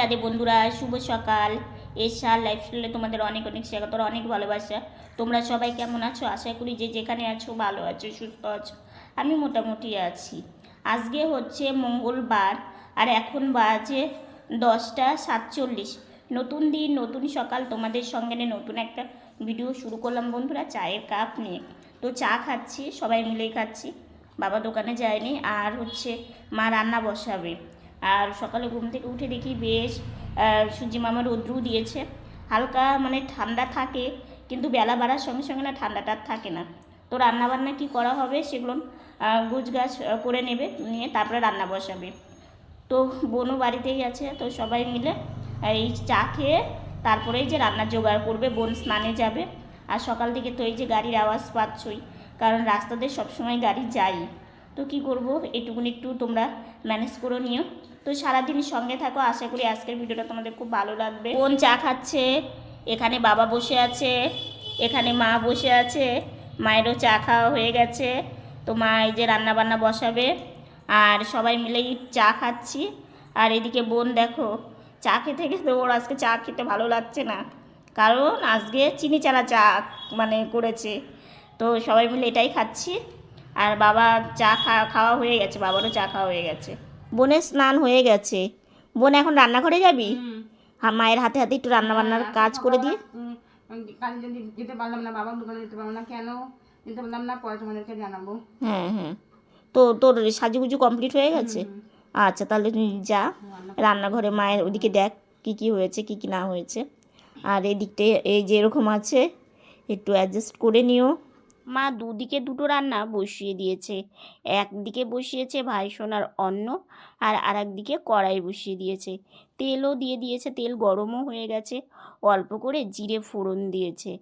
রাধে বন্ধুরা, শুভ সকাল। এশা লাইফস্টাইলে তোমাদের অনেক অনেক স্বাগত অনেক ভালোবাসা। তোমরা সবাই কেমন আছো? আশা করি যে যেখানে আছো ভালো আছো, সুস্থ আছো। আমি মোটামুটি আছি। আজকে হচ্ছে মঙ্গলবার, আর এখন বাজে দশটা সাতচল্লিশ। নতুন দিন, নতুন সকাল, তোমাদের সঙ্গে নিয়ে নতুন একটা ভিডিও শুরু করলাম বন্ধুরা, চায়ের কাপ নিয়ে। তো চা খাচ্ছি, সবাই মিলেই খাচ্ছি। বাবা দোকানে যায়নি, আর হচ্ছে মা রান্না বসাবে। আর সকালে ঘুম থেকে উঠে দেখি বেশ সূর্যি মামা রৌদ্রু দিয়েছে। হালকা মানে ঠান্ডা থাকে, কিন্তু বেলা বাড়ার সঙ্গে সঙ্গে না ঠান্ডাটা থাকে না। তো রান্নাবান্না কি করা হবে সেগুলো গাছ করে নেবে, নিয়ে তারপরে রান্না বসাবে। তো বোনও বাড়িতেই আছে, তো সবাই মিলে এই চা খেয়ে তারপরেই যে রান্না জোগাড় করবে, বোন স্নানে যাবে। আর সকাল থেকে তো এই যে গাড়ির আওয়াজ পাচ্ছই, কারণ রাস্তাতে সবসময় গাড়ি যাই তো কি করব? এটুকুন একটু তোমরা ম্যানেজ করে নিও। তো সারাদিন সঙ্গে থাকো, আশা করি আজকের ভিডিওটা তোমাদের খুব ভালো লাগবে। বোন চা খাচ্ছে, এখানে বাবা বসে আছে, এখানে মা বসে আছে, মায়েরও চা খাওয়া হয়ে গেছে। তো মা এই যে রান্না বান্না বসাবে, আর সবাই মিলেই চা খাচ্ছি। আর এদিকে বোন দেখো, চা খেতে খেতে ওর আজকে চা খেতে ভালো লাগছে না। কারণ আজকে চিনি চালা চা মানে করেছে। তো সবাই মিলে এটাই খাচ্ছি। আর বাবা চা খাওয়া খাওয়া হয়ে গেছে বাবারও চা খাওয়া হয়ে গেছে। বোনের স্নান হয়ে গেছে। বোন এখন রান্নাঘরে যাবি? হ্যাঁ মায়ের হাতে হাতে একটু রান্না বান্নার কাজ করে দিয়ে। কাল যদি যেতে পারলাম না বাবার দোকানে যেতে পারলাম না কেন? যেতে পারলাম না পরে তোমাদেরকে জানাব। হ্যাঁ হ্যাঁ। তো তোর সাজুগুজু কমপ্লিট হয়ে গেছে? আচ্ছা তাহলে তুই যা রান্নাঘরে মায়ের ওদিকে দেখ কি কি হয়েছে কি কি না হয়েছে। আর এদিকটা এই যে এরকম আছে একটু অ্যাডজাস্ট করে নিও। মা দুদিকে দুটো রান্না বসিয়ে দিয়েছে। একদিকে বসিয়েছে ভাই সোনার অন্ন আর আরেকদিকে কড়াই বসিয়ে দিয়েছে। তেলও দিয়ে দিয়েছে, তেল গরমও হয়ে গেছে। অল্প করে জিরে ফোড়ন দিয়েছে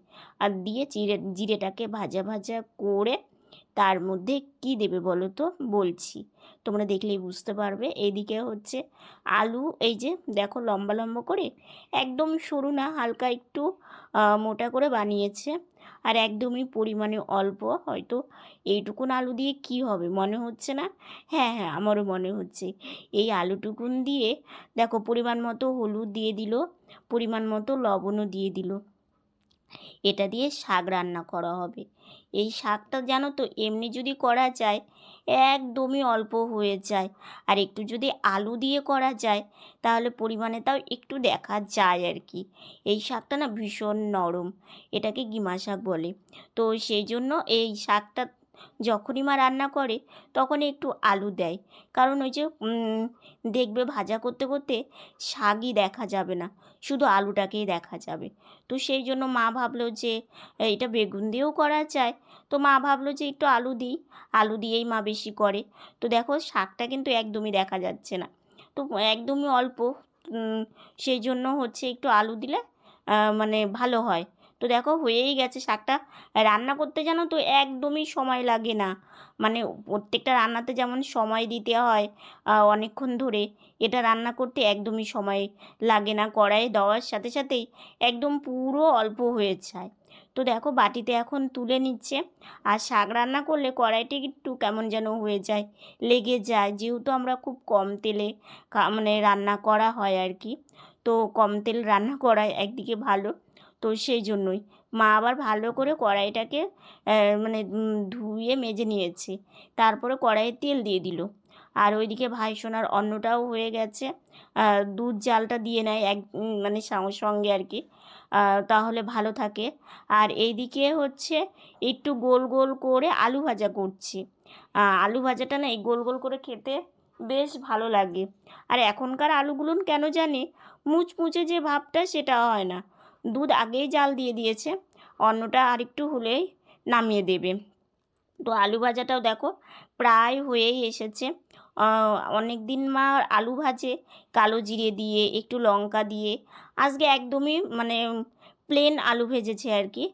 আর দিয়ে জিরে, জিরেটাকে ভাজা ভাজা করে তার মধ্যে কি দেবে বলো তো বলছি। তোমরা দেখলেই বুঝতে পারবে। এইদিকে হচ্ছে আলু, এই যে দেখো লম্বা লম্বা করে, একদম সরু না, হালকা একটু মোটা করে বানিয়েছে। আর একদমই পরিমাণে অল্প, হয়তো এইটুকুন আলু দিয়ে কি হবে? মনে হচ্ছে না? হ্যাঁ হ্যাঁ আমারও মনে হচ্ছে। এই আলুটুকুন দিয়ে দেখো পরিমাণ মতো হলুদ দিয়ে দিল, পরিমাণ মতো লবণও দিয়ে দিল। এটা দিয়ে শাক রান্না করা হবে। এই শাকটা জানো তো এমনি যদি করা যায়, একদমই অল্প হয়ে যায়। আর একটু যদি আলু দিয়ে করা যায়, তাহলে পরিমাণে তাও একটু দেখা যায় আর কি। এই শাকটা না ভীষণ নরম, এটাকে গিমা শাক বলে। তো সেই জন্য এই শাকটা যখনই মা রান্না করে তখন একটু আলু দেয়। কারণ ওই যে দেখবে ভাজা করতে করতে শাকই দেখা যাবে না, শুধু আলুটাকেই দেখা যাবে। তো সেই জন্য মা ভাবলো যে এটা বেগুন দিয়েও করা যায়। তো মা ভাবলো যে, একটু আলু দিই। আলু দিয়েই মা বেশি করে। তো দেখো, শাকটা কিন্তু একদমই দেখা যাচ্ছে না। তো একদমই অল্প সেই জন্য হচ্ছে একটু আলু দিলে মানে ভালো হয়। তো দেখো হয়েই গেছে শাকটা। রান্না করতে জানো তো একদমই সময় লাগে না। মানে প্রত্যেকটা রান্নাতে যেমন সময় দিতে হয় অনেকক্ষণ ধরে এটা রান্না করতে একদমই সময় লাগে না। কড়াইয়ে দেওয়ার সাথে সাথেই একদম পুরো অল্প হয়ে যায়। তো দেখো বাটিতে এখন তুলে নিচ্ছে। আর শাক রান্না করলে কড়াইটি একটু কেমন যেন হয়ে যায়, লেগে যায়। যেহেতু আমরা খুব কম তেলে মানে রান্না করা হয় আর কি। তো কম তেল রান্না করা একদিকে ভালো। তো সেই জন্যই। মা আবার ভালো করে কড়াইটাকে মানে ধুয়ে মেজে নিয়েছে। তারপরে কড়াইয়ে তেল দিয়ে দিল। আর ওইদিকে ভাই সোনার অন্নটাও হয়ে গেছে। দুধ জালটা দিয়ে নেয় এক মানে সঙ্গে আর কি। তাহলে ভালো থাকে। আর এইদিকে হচ্ছে একটু গোল গোল করে আলু ভাজা করছি। আলু ভাজাটা না এই গোল গোল করে খেতে বেশ ভালো লাগে। আর এখনকার আলুগুলো কেন জানি মুচমুচে যে ভাবটা সেটা হয় না। দুধ আগেই জাল দিয়ে দিয়েছে। অন্নটা আরেকটু হলেই নামিয়ে দেবে। তো আলু ভাজাটাও দেখো, প্রায় হয়েই এসেছে। অনেক দিন মা আলু ভাজে, কালো জিরে দিয়ে, একটু লঙ্কা দিয়ে। আজকে একদমই মানে প্লেন আলু ভেজেছে আর কি।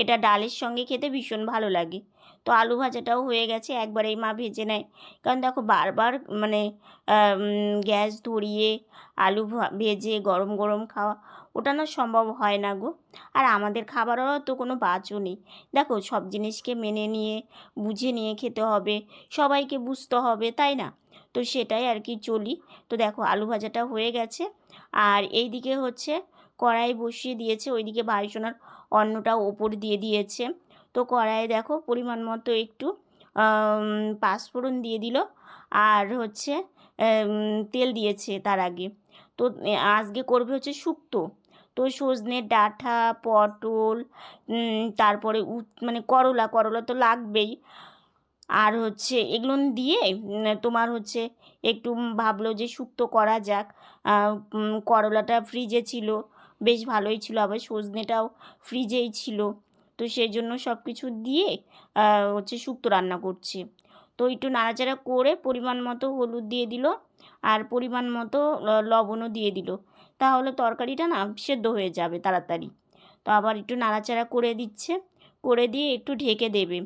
এটা ডালের সঙ্গে খেতে ভীষণ ভালো লাগে। তো আলু ভাজাটাও হয়ে গেছে, একবারেই মা ভেজে নেয়। কারণ দেখো, বারবার মানে গ্যাস ধরিয়ে আলু ভেজে গরম গরম খাওয়া ওটা না সম্ভব হয় না গো। আর আমাদের খাবারেরও তো কোনো বাঁচও নেই। দেখো, সব জিনিসকে মেনে নিয়ে, বুঝে নিয়ে খেতে হবে, সবাইকে বুঝতে হবে, তাই না? তো সেটাই আর কি চলি। তো দেখো, আলু ভাজাটা হয়ে গেছে। আর এই দিকে হচ্ছে কড়াই বসিয়ে দিয়েছে, ওইদিকে ভাইসোনার অন্নটা ওপর দিয়ে দিয়েছে। তো কড়াইয়ে দেখো, পরিমাণ মতো একটু পাঁচফোড়ন দিয়ে দিল। আর হচ্ছে তেল দিয়েছে তার আগে। তো আজকে করবে হচ্ছে শুক্তো। তো সজনে ডাঁটা, পটল তারপরে মানে করলা করলা তো লাগবেই। আর হচ্ছে এগুলো দিয়ে তোমার হচ্ছে একটু ভাবলো যে শুক্তো করা যাক। করলাটা ফ্রিজে ছিল, বেশ ভালোই ছিল। আবার সজনেটাও ফ্রিজেই ছিল। তো সেই জন্য সব কিছু দিয়ে হচ্ছে শুক্তো রান্না করছি। তো একটু নাড়াচাড়া করে পরিমাণ মতো হলুদ দিয়ে দিল, আর পরিমাণ মতো লবণও দিয়ে দিল। তাহলে তরকারিটা না সেদ্ধ হয়ে যাবে তাড়াতাড়ি। তো আবার একটু নাড়াচাড়া করে দিচ্ছে। করে দিয়ে একটু ঢেকে দেবে।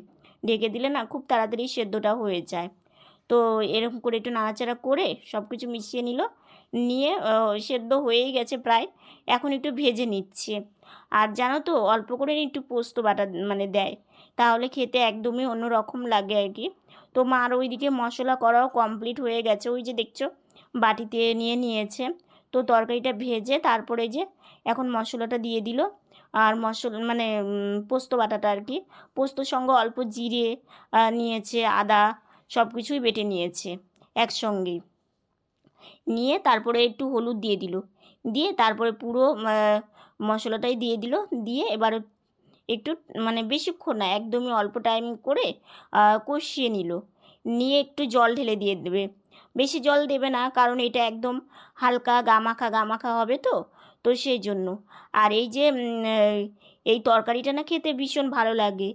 ঢেকে দিলে না খুব তাড়াতাড়ি সেদ্ধটা হয়ে যায়। তো এরকম করে একটু নাড়াচাড়া করে সব কিছু মিশিয়ে নিল। নিয়ে সেদ্ধ হয়েই গেছে প্রায়। এখন একটু ভেজে নিচ্ছে। আর জানো তো, অল্প করে একটু পোস্ত বাটা মানে দেয়। তাহলে খেতে একদমই অন্যরকম লাগে আর কি। তো মার ওইদিকে মশলা করাও কমপ্লিট হয়ে গেছে। ওই যে দেখছ, বাটিতে নিয়ে নিয়েছে। তো তরকারিটা ভেজে তারপরে যে এখন মশলাটা দিয়ে দিল। আর মশলা মানে পোস্ত বাটাটা আর কি পোস্তর সঙ্গে অল্প জিরে নিয়েছে, আদা সব কিছুই বেটে নিয়েছে একসঙ্গেই নিয়ে তারপরে একটু হলুদ দিয়ে দিল। দিয়ে তারপরে পুরো মশলাটাই দিয়ে দিল। দিয়ে এবার একটু মানে বেশিক্ষণ না, একদমই অল্প টাইম করে কষিয়ে নিল। নিয়ে একটু জল ঢেলে দিয়ে দেবে। বেশি জল দেবে না, কারণ এটা একদম হালকা গামাখা গামাখা হবে তো তো সেই জন্য আর এই যে এই তরকারিটা না খেতে ভীষণ ভালো লাগে।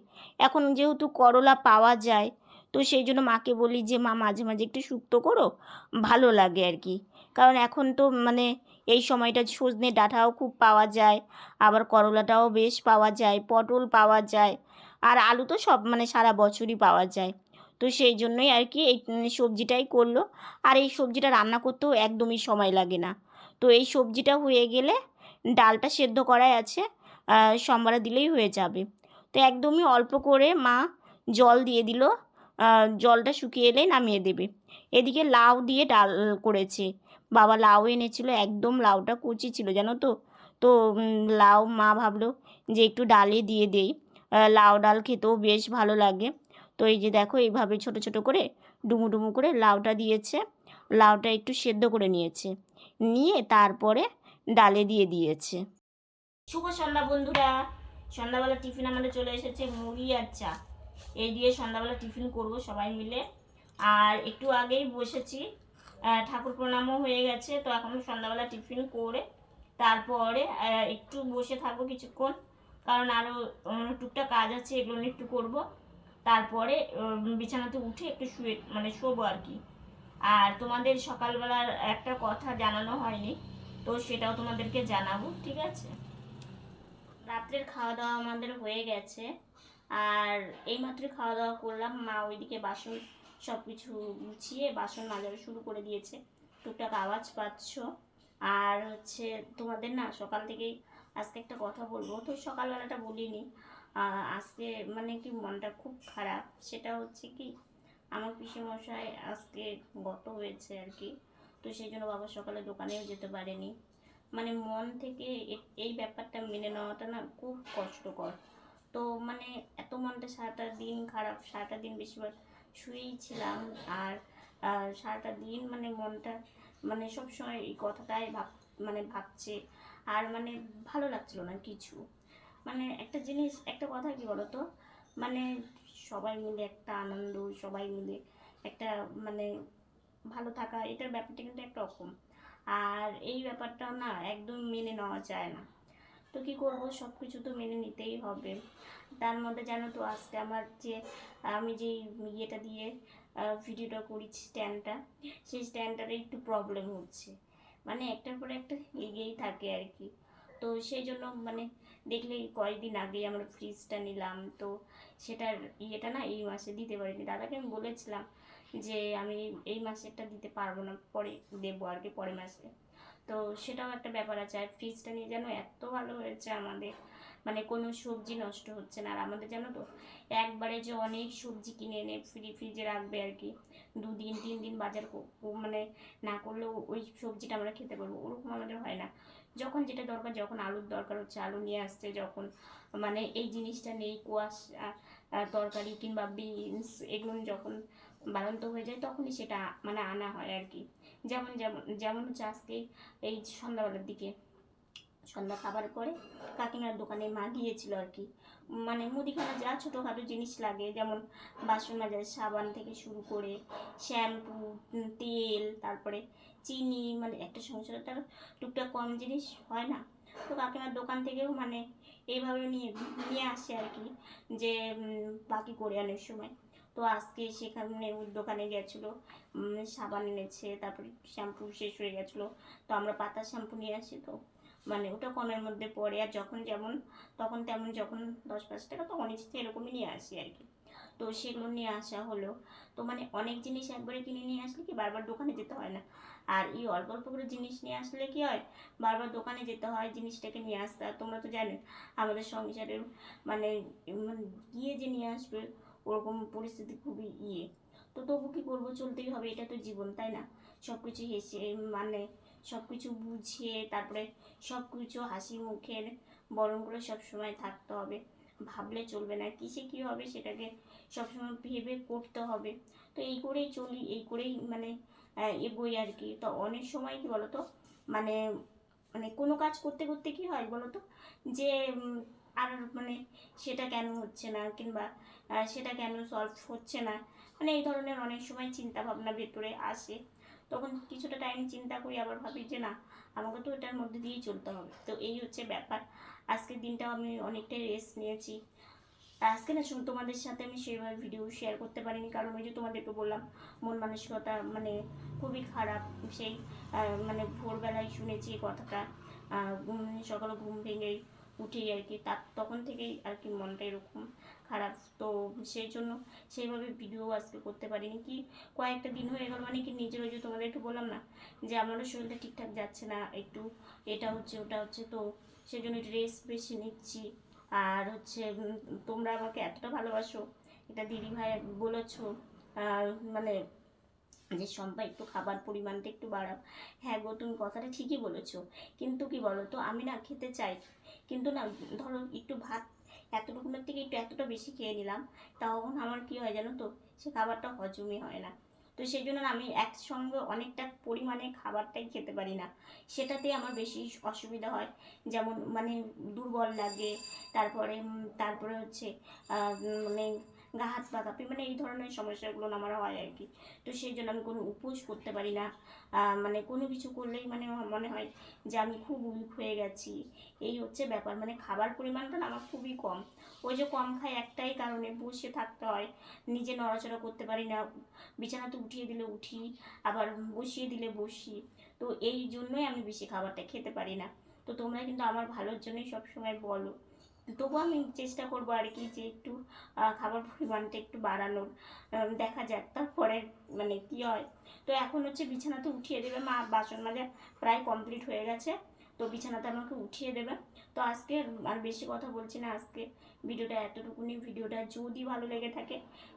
এখন যেহেতু করলা পাওয়া যায়, তো সেই জন্য মাকে বলি যে, মা, মাঝে মাঝে একটু শুক্তো করো, ভালো লাগে আর কি। কারণ এখন তো মানে এই সময়টা সজনে ডাঁটাও খুব পাওয়া যায়, আবার করলাটাও বেশ পাওয়া যায়, পটল পাওয়া যায়, আর আলু তো সব মানে সারা বছরই পাওয়া যায়। তো সেই জন্যই আর কি এই সবজিটাই করল। আর এই সবজিটা রান্না করতেও একদমই সময় লাগে না। তো এই সবজিটা হয়ে গেলে ডালটা সেদ্ধ করাই আছে সোমবারে দিলেই হয়ে যাবে। তো একদমই অল্প করে মা জল দিয়ে দিল জলটা শুকিয়ে এলেই নামিয়ে দেবে। এদিকে লাউ দিয়ে ডাল করেছে। বাবা লাউ এনেছিল, একদম লাউটা কুচি ছিল, জানো তো? তো লাউ মা ভাবলো যে একটু ডালে দিয়ে দেই। লাউ ডাল খেতেও বেশ ভালো লাগে। তো এই যে দেখো, এইভাবে ছোট ছোট করে ডুমু ডুমু করে লাউটা দিয়েছে। লাউটা একটু সেদ্ধ করে নিয়েছে। নিয়ে তারপরে ডালে দিয়ে দিয়েছে। শুভ সন্ধ্যা বন্ধুরা। সন্ধ্যাবেলা টিফিন আমাদের চলে এসেছে মুড়ি আর চা। এই দিয়ে সন্ধ্যাবেলা টিফিন করব সবাই মিলে। আর একটু আগেই বসেছি। ঠাকুর প্রণামও হয়ে গেছে। তো এখন সন্ধ্যাবেলা টিফিন করে তারপরে একটু বসে থাকব কিছুক্ষণ। কারণ আরও টুকটাক কাজ আছে, এগুলো একটু করব। তারপরে বিছানাতে উঠে একটু শুয়ে মানে শোবো আর কি। আর তোমাদের সকালবেলার একটা কথা জানানো হয়নি, তো সেটাও তোমাদেরকে জানাব, ঠিক আছে? রাত্রের খাওয়া দাওয়া আমাদের হয়ে গেছে। আর এইমাত্র খাওয়া দাওয়া করলাম, মা ওইদিকে বাসন সব কিছু গুছিয়ে বাসন মাজানো শুরু করে দিয়েছে। টুকটাক আওয়াজ পাচ্ছ। আর হচ্ছে তোমাদের না সকাল থেকেই আজকে একটা কথা বলব। তো সকালবেলাটা বলিনি। আজকে মানে কি মনটা খুব খারাপ? সেটা হচ্ছে কি, আমার পিসেমশাই আজকে গত হয়েছে আর কি। তো সেই জন্য বাবা সকালে দোকানেও যেতে পারেনি। মানে মন থেকে এই ব্যাপারটা মেনে নেওয়াটা না খুব কষ্টকর। তো মানে এত মনটা সারাটা দিন খারাপ, সারাটা দিন বেশিরভাগ শুয়েই ছিলাম আর সারাটা দিন মানে মনটা মানে সবসময় এই কথাটাই ভাব মানে ভাবছে। আর মানে ভালো লাগছিল না কিছু। মানে একটা জিনিস, একটা কথা কি বলতো? মানে সবাই মিলে একটা আনন্দ, সবাই মিলে একটা মানে ভালো থাকা, এটার ব্যাপারটা কিন্তু একরকম আর এই ব্যাপারটা না একদম মেনে নেওয়া যায় না। তো কি করব? সব কিছু তো মেনে নিতেই হবে। তার মধ্যে জানো তো আজকে আমার যে, আমি যে ইয়েটা দিয়ে ভিডিওটা করি স্ট্যান্ডটা সেই স্ট্যান্ডটার একটু প্রবলেম হচ্ছে। মানে একটার পর একটা এগিয়েই থাকে আর কি। তো সেই জন্য মানে দেখলে কয়েকদিন আগে আমরা ফ্রিজটা নিলাম। তো সেটার ইয়েটা না এই মাসে দিতে পারিনি। দাদাকে আমি বলেছিলাম যে আমি এই মাসেরটা দিতে পারব না, পরে দেবো আর কি, পরের মাসে। তো সেটাও একটা ব্যাপার আছে। আর ফ্রিজটা নিয়ে যেন এত ভালো হয়েছে আমাদের মানে কোনো সবজি নষ্ট হচ্ছে না। আর আমাদের জানো তো, একবারে যে অনেক সবজি কিনে এনে ফ্রি ফ্রিজে রাখবে আর কি, দুদিন, তিন দিন বাজার মানে না করলেও ওই সবজিটা আমরা খেতে পারব। ওরকম আমাদের হয় না। যখন যেটা দরকার, যখন আলুর দরকার হচ্ছে, আলু নিয়ে আসছে, যখন মানে এই জিনিসটা নেই, কোয়াশ তরকারি কিংবা বিনস এগুলো যখন বাড়ন্ত হয়ে যায়, তখনই সেটা মানে আনা হয় আর কি। যেমন যেমন যেমন হচ্ছে আজকে এই সন্ধ্যাবেলার দিকে, সন্ধ্যা খাবার পরে কাকিমার দোকানে মা গিয়েছিল আর কি। মানে মুদিখানা যা ছোটোখাটো জিনিস লাগে, যেমন বাসন মাজার, সাবান থেকে শুরু করে শ্যাম্পু, তেল, তারপরে চিনি মানে একটা সংসারে তার টুকটাক কম জিনিস হয় না। তো কাকিমার দোকান থেকেও মানে এইভাবে নিয়ে নিয়ে আসে আর কি, যে বাকি করে আনার সময়। তো আজকে সেখানে দোকানে গেছিল সাবান এনেছে, তারপরে শ্যাম্পু শেষ হয়ে গেছিল। তো আমরা পাতা শ্যাম্পু নিয়ে আসি তো মানে ওটা কমের মধ্যে পড়ে। আর যখন যেমন, তখন তেমন যখন দশ পাঁচ টাকা তখন এরকমই নিয়ে আসি আর কি। তো সেগুলো নিয়ে আসা হলো। তো মানে অনেক জিনিস একবারে কিনে নিয়ে আসলে কি বারবার দোকানে যেতে হয় না। আর এই অল্প অল্প করে জিনিস নিয়ে আসলে কি হয়, বারবার দোকানে যেতে হয়, জিনিসটাকে নিয়ে আসতে। আর তোমরা তো জানেন আমাদের সংসারের মানে মানে গিয়ে যে নিয়ে আসবে, ওরকম পরিস্থিতি খুবই ইয়ে। তো তবু কি করব? চলতেই হবে, এটা তো জীবন, তাই না? সব কিছু হেসে মানে সব কিছু বুঝিয়ে, তারপরে সব কিছু হাসি মুখের বরণ করে সব সময় থাকতে হবে। ভাবলে চলবে না, কিসে কী হবে সেটাকে সবসময় ভেবে করতে হবে। তো এই করেই চলি, এই করেই মানে এগোই আর কি। তো অনেক সময় কি বলতো মানে মানে কোনো কাজ করতে করতে কি হয় বলতো, যে আর মানে সেটা কেন হচ্ছে না কিংবা সেটা কেন সলভ হচ্ছে না মানে এই ধরনের অনেক সময় চিন্তা ভাবনা ভেতরে আসে। তখন কিছুটা টাইম চিন্তা করি, আবার ভাবি যে না, আমাকে তো এটার মধ্যে দিয়েই চলতে হবে। তো এই হচ্ছে ব্যাপার। আজকের দিনটাও আমি অনেকটাই রেস্ট নিয়েছি। আজকে না শুন তোমাদের সাথে আমি সেইভাবে ভিডিও শেয়ার করতে পারিনি, কারণ ওই যে তোমাদেরকে বললাম, মন মানসিকতা মানে খুবই খারাপ, সেই মানে ভোরবেলায় শুনেছি এই কথাটা সকালে ঘুম ভেঙেই উঠেই আর কি তার তখন থেকেই আর কি মনটা এরকম। খারাপ। তো সেই জন্য সেইভাবে ভিডিও আজকে করতে পারিনি। কি কয়েকটা দিন হয়ে গেল মানে কি নিজের ওই যে তোমাদেরকে বললাম না, যে আমারও শরীরটা ঠিকঠাক যাচ্ছে না, একটু এটা হচ্ছে, ওটা হচ্ছে, তো সেই জন্য রেস্ট বেশি নিচ্ছি। আর হচ্ছে তোমরা আমাকে এতটা ভালোবাসো, এটা দিদি ভাই বলেছ, আর মানে যে সম্পা একটু খাবার পরিমাণটা একটু বাড়াও। হ্যাঁ গো, তুমি কথাটা ঠিকই বলেছ। কিন্তু কি বলো তো আমি না খেতে চাই, কিন্তু না ধরো একটু ভাত এতটুকুনের থেকে একটু এতটা বেশি খেয়ে নিলাম তখন আমার কী হয় জানো তো, সে খাবারটা হজমই হয় না। তো সেই জন্য আমি একসঙ্গে অনেকটা পরিমাণে খাবারটাই খেতে পারি না। সেটাতে আমার বেশি অসুবিধা হয়, যেমন মানে দুর্বল লাগে, তারপরে তারপরে হচ্ছে মানে গা হাত পা কাঁপে মানে এই ধরনের সমস্যাগুলো আমার হয় আর কি। তো সেই জন্য আমি কোনো উপোস করতে পারি না। মানে কোনো কিছু করলেই মানে মনে হয় যে আমি খুব উইক হয়ে গেছি। এই হচ্ছে ব্যাপার মানে খাবার পরিমাণটা আমার খুবই কম। ওই যে কম খাই একটাই কারণে বসে থাকতে হয়। নিজে নড়াচড়া করতে পারি না। বিছানাতে উঠিয়ে দিলে উঠি, আবার বসিয়ে দিলে বসি। তো এই জন্যই আমি বেশি খাবারটা খেতে পারি না। তো তোমরা কিন্তু আমার ভালোর জন্যই সবসময় বলো। তবুও আমি চেষ্টা করব আর কি যে একটু খাবার পরিমাণটা একটু বাড়ানোর। দেখা যাক তারপরে মানে কি হয়। তো এখন হচ্ছে বিছানাতে উঠিয়ে দেবে, মা বাসন মাজা প্রায় কমপ্লিট হয়ে গেছে। তো বিছানাতে আমাকে উঠিয়ে দেবে। তো আজকে আর বেশি কথা বলছি না আজকে। ভিডিওটা এতটুকুনি। ভিডিওটা যদি ভালো লেগে থাকে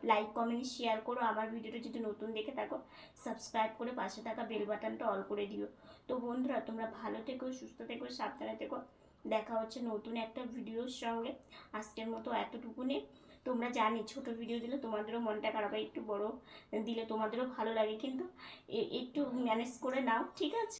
লাইক কমেন্ট শেয়ার করো। আমার ভিডিওটা যদি নতুন দেখে থাকো সাবস্ক্রাইব করে পাশে থাকা বেল বাটনটা অল করে দিও। তো বন্ধুরা, তোমরা ভালো থেকো, সুস্থ থেকো, সাবধানে থেকো। দেখা হচ্ছে নতুন একটা ভিডিওর সঙ্গে। আজকের মতো এতটুকুনি। তোমরা জানি ছোট ভিডিও দিলে তোমাদেরও মনটা খারাপ হয় একটু বড়, দিলে তোমাদেরও ভালো লাগে, কিন্তু একটু ম্যানেজ করে নাও, ঠিক আছে?